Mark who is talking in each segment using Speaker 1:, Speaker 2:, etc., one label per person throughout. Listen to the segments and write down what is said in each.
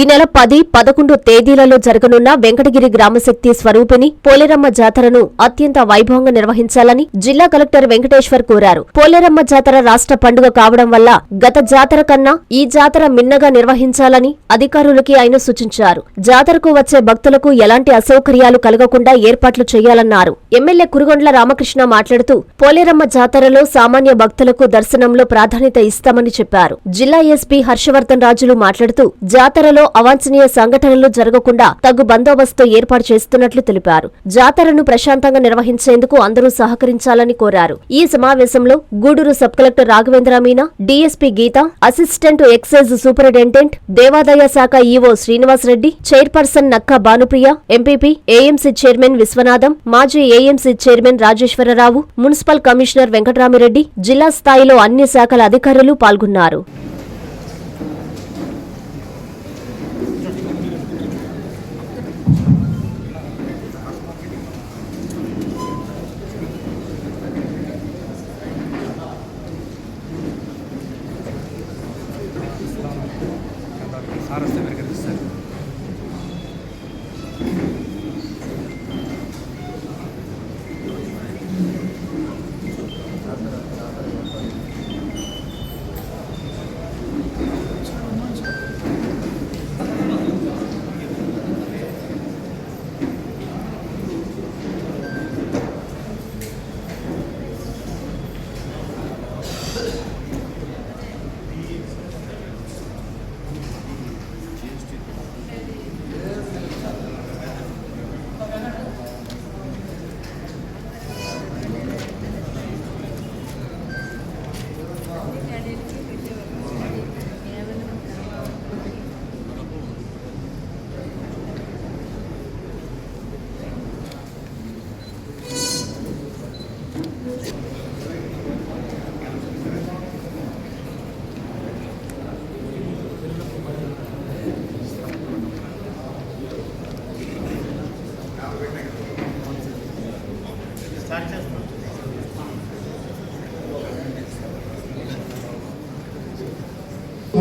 Speaker 1: ఈ నెల పది పదకొండు తేదీలలో జరగనున్న వెంకటగిరి గ్రామశక్తి స్వరూపిణి పోలేరమ్మ జాతరను అత్యంత వైభవంగా నిర్వహించాలని జిల్లా కలెక్టర్ వెంకటేశ్వర్ కోరారు. పోలేరమ్మ జాతర రాష్ట్ర పండుగ కావడం వల్ల గత జాతర కన్నా ఈ జాతర మిన్నగా నిర్వహించాలని అధికారులకి ఆయన సూచించారు. జాతరకు వచ్చే భక్తులకు ఎలాంటి అసౌకర్యాలు కలగకుండా ఏర్పాట్లు చేయాలన్నారు. ఎమ్మెల్యే కురుగొండ్ల రామకృష్ణ మాట్లాడుతూ పోలేరమ్మ జాతరలో సామాన్య భక్తులకు దర్శనంలో ప్రాధాన్యత ఇస్తామని చెప్పారు. జిల్లా ఎస్పీ హర్షవర్ధన్ రాజులు మాట్లాడుతూ జాతరలో అవాంఛనీయ సంఘటనలు జరగకుండా తగు బందోబస్తు ఏర్పాటు చేస్తున్నట్లు తెలిపారు. జాతరను ప్రశాంతంగా నిర్వహించేందుకు అందరూ సహకరించాలని కోరారు. ఈ సమావేశంలో Gudur sub collector Raghavendra Meena DSP Geetha assistant excise superintendent దేవాదాయ శాఖ EO Srinivas Reddy chairperson Nakka Bhanupriya MPP AMC chairman Viswanatham మాజీ AMC chairman Rajeswararao municipal commissioner Venkataramireddy జిల్లా స్థాయిలో అన్ని శాఖల అధికారులు పాల్గొన్నారు
Speaker 2: సార్ వస్తే మీరు కనిపిస్తారు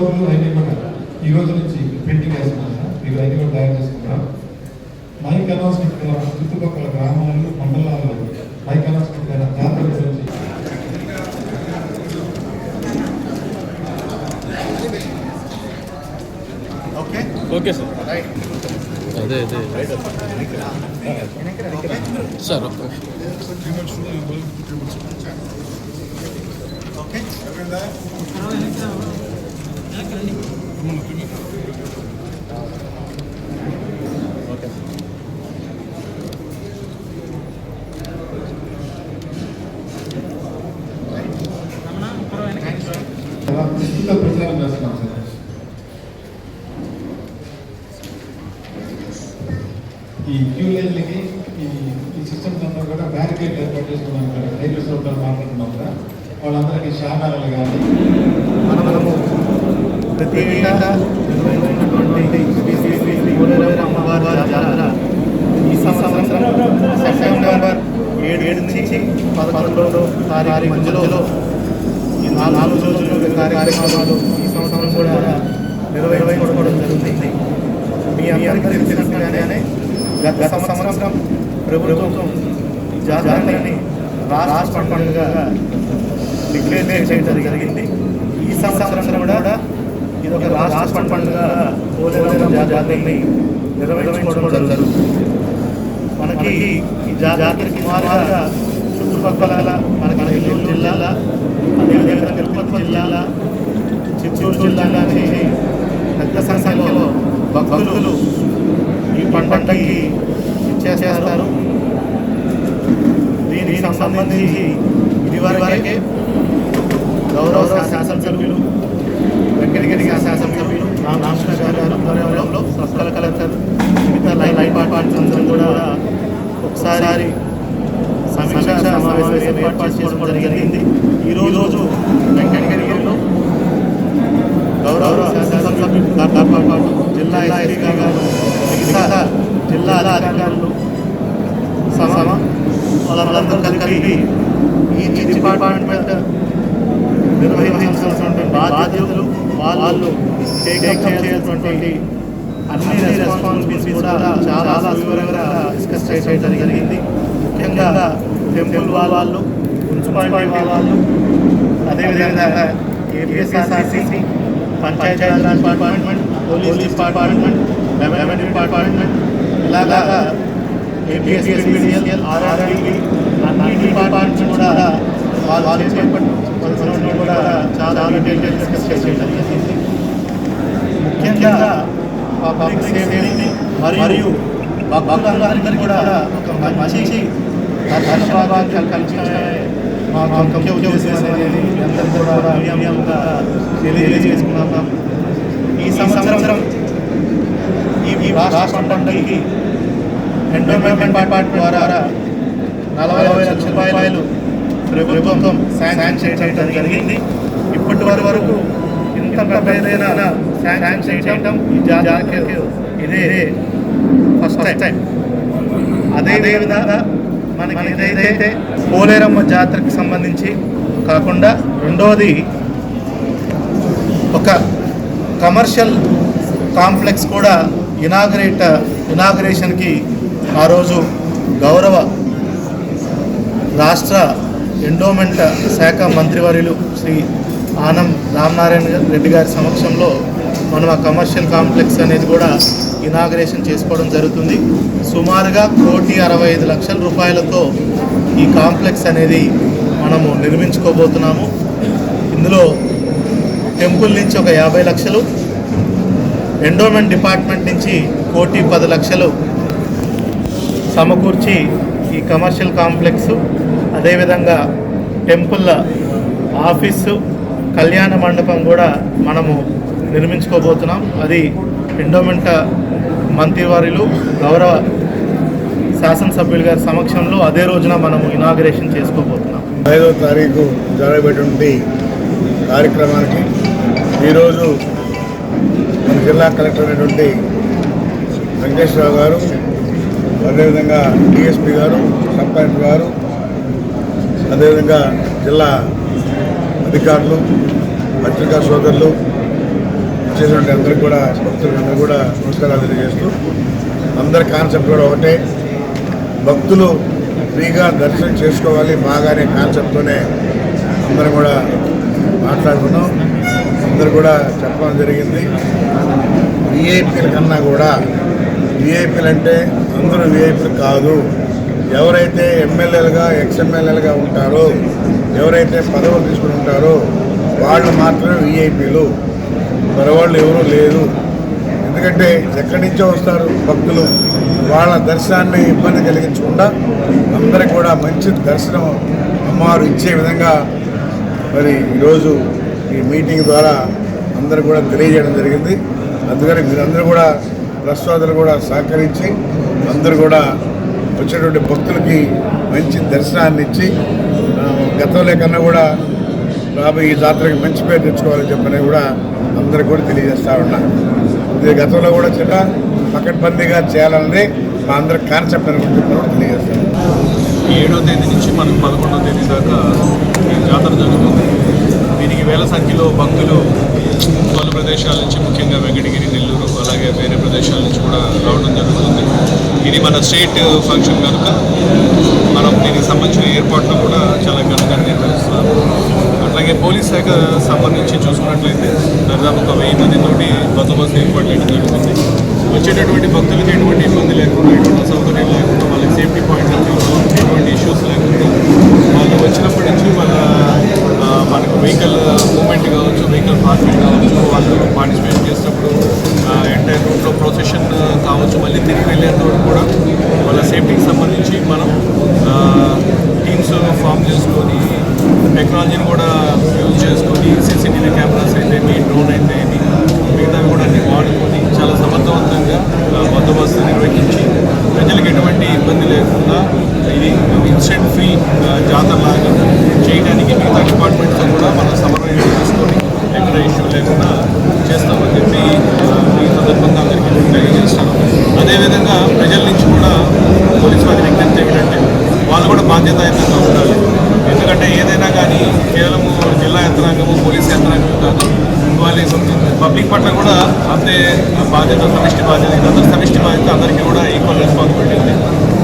Speaker 3: కోర్టులు అన్ని కూడా ఈ రోజు నుంచి ప్రింటింగ్ వేస్తున్నాం సార్. మీరు అన్ని కూడా తయారు చేసుకుంటాం. మైక్ అనౌన్స్మెంట్ చుట్టుపక్కల గ్రామాలు మండలాల్లో మైక్ అనౌన్స్మెంట్ జాతర గురించి
Speaker 2: ఓకే. సార్.
Speaker 4: అదే అదే. సార్ ఒక్క
Speaker 3: చాలా విస్తృత ప్రచారం చేస్తున్నాం సార్ ఈ క్యూ లైన్లకి ఈ ఈ సిస్టమ్స్ అంతా కూడా బ్యారికేడ్ ఏర్పాటు చేసుకున్నాం కదా రైల్వే సౌకర్యాలు మాట్లాడుతున్నాం కదా వాళ్ళందరికీ షానాలు కానీ
Speaker 5: మనము ప్రతి ఏటా నిర్వహించినటువంటి శ్రీ శ్రీ శ్రీ శ్రీ పోలేరమ్మ అమ్మవారి జాతర ఈ సంవత్సరం సెప్టెంబర్ ఏడు ఏడు నుంచి పదకొండవ తారీఖు మధ్యలో ఈ నాలుగు రోజులు కార్యక్రమాలు ఈ సంవత్సరం కూడా నిర్వహించుకోవడం జరుగుతుంది మీ అందరికీ తెలిసినట్టుగానే గత సంవత్సరం ప్రభుత్వం ఈ జాతరని రాష్ట్ర పండుగగా డిక్లేర్ చేయడం జరిగింది ఈ సంవత్సరం కూడా ఇది ఒక రాష్ట్ర పండుగ పోలేరమ్మ జాతరని నిర్వహించుకోవడం జరుగుతుంది. మనకి ఈ జాతర సుమారుగా చుట్టుపక్కల మనకి నెల్లూరు జిల్లా అదేవిధంగా తిరుపతి జిల్లా చిత్తూరు జిల్లా నుంచి పెద్ద సంఖ్యలో భక్తులు ఈ పండుగకి ఇచ్చేస్తారు దీనికి సంబంధించి ఇదివరకే గౌరవ శాసనసభ్యులు వెంకటగిరి శాసనసభ్యులు రామకృష్ణ గారి ఆధ్వర్యంలో సకల కలెక్టర్ మిగతా లైన్ లైన్ పార్టీస్ అందరం కూడా ఒకసారి సమీక్ష సమావేశం ఏర్పాటు చేసుకోవడం జరిగింది ఈ రోజు వెంకటగిరిలో గౌరవ శాసనసభ్యులు దాంతో పాటు జిల్లా ఎస్పీ గారు మిగతా జిల్లా అధికారులు సమ వాళ్ళందరూ కలిపి ఈ డిపార్ట్మెంట్ నిర్వహించాల్సినటువంటి బాధ్యతలు వాళ్ళు టేకప్ చేయాల్సినటువంటి అన్ని రెస్పాన్సిబిలిటీస్ కూడా చాలా వివరంగా డిస్కస్ చేయడం జరిగింది. ముఖ్యంగా టెంపుల్ వాళ్ళు మున్సిపాలిటీ వాళ్ళు అదేవిధంగా APSRCC Panchayatiraj department police department revenue department ఇలాగా ఏపీఎస్ఎస్పీడిఎల్ ఆర్ఆర్బి అన్ని డిపార్ట్మెంట్స్ కూడా వాళ్ళు చేపట్టి కూడా చాలా డీటెయిల్ డిస్కస్ చేయడం జరిగింది ముఖ్యంగా పబ్లిక్ సేఫ్టీ మరియు భక్తులందరికీ కూడా ఒక మంచి భాగాలు కల్పించడమే మా ముఖ్య ఉద్దేశం అనేది మీ అందరికీ కూడా వ్యాయామంగా తెలియజేసుకున్నాం ఈ సంవత్సరం ఈ ఈ రాష్ట్ర పండుగకి ఎండోమెంట్ డిపార్ట్మెంట్ ద్వారా నలభై లక్షల రూపాయలు ప్రభుత్వం శాంక్షన్ చేయడం జరిగింది. ఇప్పటి వరకు వరకు ఇంత పెద్దదైన శాంక్షన్ చేయడం ఈ ఇదే ఫస్ట్ టైం. అదే విధంగా మనకి ఏదైతే పోలేరమ్మ జాతరకి సంబంధించి కాకుండా రెండవది ఒక కమర్షియల్ కాంప్లెక్స్ కూడా ఇనాగరేట్ ఇనాగరేషన్కి ఆ రోజు గౌరవ రాష్ట్ర ఎండోమెంట్ శాఖ మంత్రివర్యులు శ్రీ ఆనం రామనారాయణ రెడ్డి గారి సమక్షంలో మనం ఆ కమర్షియల్ కాంప్లెక్స్ అనేది కూడా ఇనాగరేషన్ చేసుకోవడం జరుగుతుంది. సుమారుగా కోటి అరవై ఐదు లక్షల రూపాయలతో ఈ కాంప్లెక్స్ అనేది మనము నిర్మించుకోబోతున్నాము. ఇందులో టెంపుల్ నుంచి ఒక యాభై లక్షలు ఎండోమెంట్ డిపార్ట్మెంట్ నుంచి కోటి పది లక్షలు సమకూర్చి ఈ కమర్షియల్ కాంప్లెక్స్ అదేవిధంగా టెంపుల్ ఆఫీసు కళ్యాణ మండపం కూడా మనము నిర్మించుకోబోతున్నాం. అది ఎండోమెంట్ మంత్రివారిలు గౌరవ శాసనసభ్యులు గారి సమక్షంలో అదే రోజున మనము ఇనాగరేషన్ చేసుకోబోతున్నాం.
Speaker 6: ఐదో తారీఖు జరగబెట్టినటువంటి కార్యక్రమానికి ఈరోజు మన జిల్లా కలెక్టర్ అయినటువంటి వెంకటేశ్వరరావు గారు అదేవిధంగా డిఎస్పి గారు సబ్ కలెక్టర్ గారు అదేవిధంగా జిల్లా అధికారులు పత్రికా సోదరులు చేసినటువంటి అందరికీ కూడా భక్తులందరూ కూడా నమస్కారాలు తెలియజేస్తూ అందరి కాన్సెప్ట్ కూడా ఒకటే. భక్తులు ఫ్రీగా దర్శనం చేసుకోవాలి బాగా అనే కాన్సెప్ట్తోనే అందరం కూడా మాట్లాడుకున్నాం. అందరు కూడా చెప్పడం జరిగింది. విఐపీల కన్నా కూడా విఐపీలు అంటే అందరూ విఐపీలు కాదు. ఎవరైతే ఎమ్మెల్యేలుగా ఎక్స్ఎమ్మెల్యేలుగా ఉంటారో ఎవరైతే పదవులు తీసుకుని ఉంటారో వాళ్ళు మాత్రమే విఐపీలు. మరవాళ్ళు ఎవరూ లేరు. ఎందుకంటే ఎక్కడి నుంచో వస్తారు భక్తులు. వాళ్ళ దర్శనాన్ని ఇబ్బంది కలిగించకుండా అందరికి కూడా మంచి దర్శనం అమ్మవారు ఇచ్చే విధంగా మరి ఈరోజు ఈ మీటింగ్ ద్వారా అందరూ కూడా తెలియజేయడం జరిగింది. అందుకని మీరందరూ కూడా ప్రసాదులు కూడా సహకరించి అందరూ కూడా వచ్చినటువంటి భక్తులకి మంచి దర్శనాన్ని ఇచ్చి గతంలో కన్నా కూడా రాబోయే ఈ జాతరకి మంచి పేరు తెచ్చుకోవాలని చెప్పని కూడా అందరికి కూడా తెలియజేస్తా ఉన్నా. ఇది గతంలో కూడా చిన్న పకడ్బందీగా చేయాలన్నది మా అందరి కాన్సెప్ట్ అని చెప్పి కూడా తెలియజేస్తాను
Speaker 4: ఏడో తేదీ నుంచి మనకు పదకొండో తేదీ దాకా జాతర జరుగుతుంది. దీనికి వేల సంఖ్యలో భక్తులు పలు ప్రదేశాల నుంచి ముఖ్యంగా వెంకటగిరి నెల్లూరు అలాగే వేరే ప్రదేశాల నుంచి కూడా రావడం జరుగుతుంది. ఇది మన స్టేట్ ఫంక్షన్ కనుక మనం దీనికి సంబంధించిన ఏర్పాట్లు కూడా చాలా ఘనంగా నిర్వహిస్తున్నాము అట్లాగే పోలీస్ శాఖ సంబంధించి చూసుకున్నట్లయితే దాదాపు ఒక వెయ్యి మందితోటి బందోబస్తు ఏర్పాటు చేయడం జరుగుతుంది. వచ్చేటటువంటి భక్తులకి ఎటువంటి ఇబ్బంది లేకుండా ఎటువంటి అసౌకర్యం లేకుండా వాళ్ళకి సేఫ్టీ పాయింట్ ఆఫ్ వ్యూలో ఎటువంటి ఇష్యూస్ లేకుండా వాళ్ళు వచ్చినప్పటి నుంచి వాళ్ళ మనకు వెహికల్ మూమెంట్ కావచ్చు వెహికల్ పార్కింగ్ కావచ్చు వాళ్ళు పార్టిసిపేట్ చేసినప్పుడు ఎంటైర్ రూట్లో ప్రొసెషన్ కావచ్చు మళ్ళీ తిరిగి వెళ్ళేటప్పుడు కూడా వాళ్ళ సేఫ్టీకి సంబంధించి మనం టీమ్స్ ఫామ్ చేసుకొని టెక్నాలజీని కూడా యూజ్ చేసుకొని సీసీటీవీ కెమెరాస్ అయితే మీ డ్రోన్ అయితే మీ మిగతావి కూడా అన్ని వాడుకొని చాలా సమర్థవంతంగా ఆ, బందోబస్తు నిర్వహించి ప్రజలకు ఎటువంటి ఇబ్బంది లేకుండా ఇది ఇన్సిడెంట్ ఫ్రీ జాతరలాగా చేయడానికి మిగతా డిపార్ట్మెంట్తో కూడా మనం సమన్వయం చేసుకొని ఎక్కడ ఇష్యూ లేకుండా చేస్తామని చెప్పి ఆ, ఈ సందర్భంగా అందరికీ తెలియజేస్తాను అదేవిధంగా ప్రజల నుంచి కూడా పోలీసు వారి విజ్ఞప్తి ఏమిటంటే వాళ్ళు కూడా బాధ్యతాయుతంగా ఉండాలి ఎందుకంటే ఏదైనా కానీ కేవలం జిల్లా యంత్రాంగము పోలీస్ యంత్రాంగం కాదు ఇవ్వాలి పబ్లిక్ పట్ల కూడా అంతే బాధ్యత సమిష్టి బాధ్యత ఇదంతా సమిష్టి బాధ్యత అందరికీ కూడా ఈక్వల్ రెస్పాన్సిబిలిటీ ఉంది.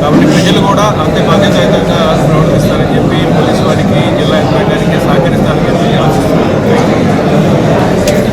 Speaker 4: కాబట్టి ప్రజలు కూడా అంతే బాధ్యతాయుతంగా ప్రవర్తిస్తారని చెప్పి పోలీసు వారికి జిల్లా యంత్రాంగానికి సహకరిస్తారని